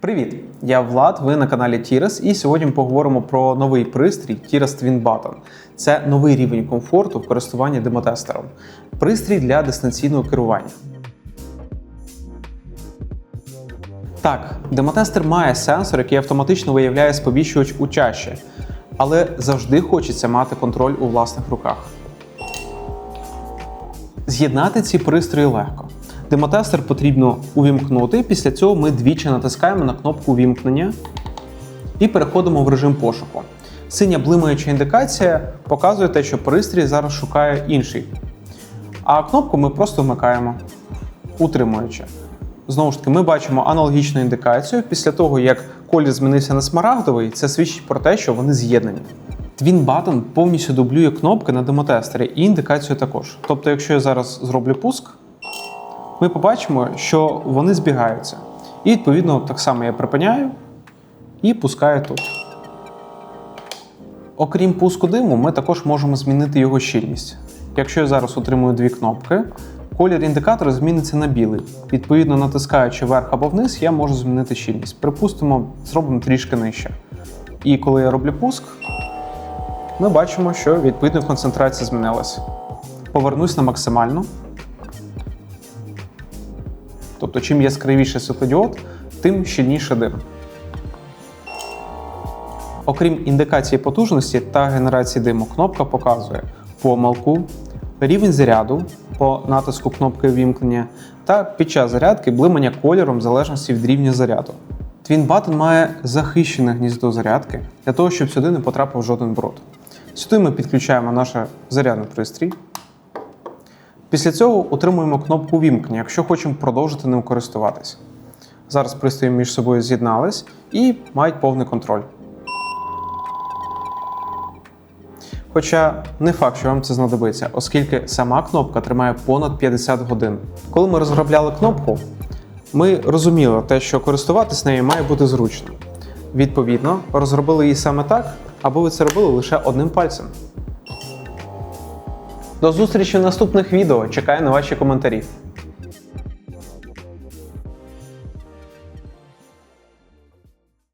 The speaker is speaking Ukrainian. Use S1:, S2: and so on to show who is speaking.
S1: Привіт! Я Влад, ви на каналі Тірес, і сьогодні ми поговоримо про новий пристрій Тірес Twin Button. Це новий рівень комфорту в користуванні демотестером. Пристрій для дистанційного керування. Так, демотестер має сенсор, який автоматично виявляє сповіщувач у чаші, але завжди хочеться мати контроль у власних руках. З'єднати ці пристрої легко. Демотестер потрібно увімкнути. Після цього ми двічі натискаємо на кнопку увімкнення і переходимо в режим пошуку. Синя блимаюча індикація показує те, що пристрій зараз шукає інший. А кнопку ми просто вмикаємо, утримуючи. Знову ж таки, ми бачимо аналогічну індикацію. Після того, як колір змінився на смарагдовий, це свідчить про те, що вони з'єднані. Twin Button повністю дублює кнопки на демотестері і індикацію також. Тобто, якщо я зараз зроблю пуск, ми побачимо, що вони збігаються. І відповідно так само я припиняю і пускаю тут. Окрім пуску диму, ми також можемо змінити його щільність. Якщо я зараз отримую дві кнопки, колір індикатора зміниться на білий. Відповідно, натискаючи вверх або вниз, я можу змінити щільність. Припустимо, зробимо трішки нижче. І коли я роблю пуск, ми бачимо, що відповідно концентрація змінилася. Повернусь на максимальну. Тобто, чим яскравіше світлодіод, тим щільніше дим. Окрім індикації потужності та генерації диму, кнопка показує помилку, рівень заряду по натиску кнопки ввімкнення та під час зарядки блимання кольором в залежності від рівня заряду. Twin Button має захищене гніздо зарядки для того, щоб сюди не потрапив жоден бруд. Сюди ми підключаємо наш зарядний пристрій. Після цього отримуємо кнопку вімкнення, якщо хочемо продовжити ним користуватись. Зараз пристрої між собою з'єднались і мають повний контроль. Хоча не факт, що вам це знадобиться, оскільки сама кнопка тримає понад 50 годин. Коли ми розробляли кнопку, ми розуміли те, що користуватись нею має бути зручно. Відповідно, розробили її саме так, аби ви це робили лише одним пальцем. До зустрічі в наступних відео. Чекаю на ваші коментарі.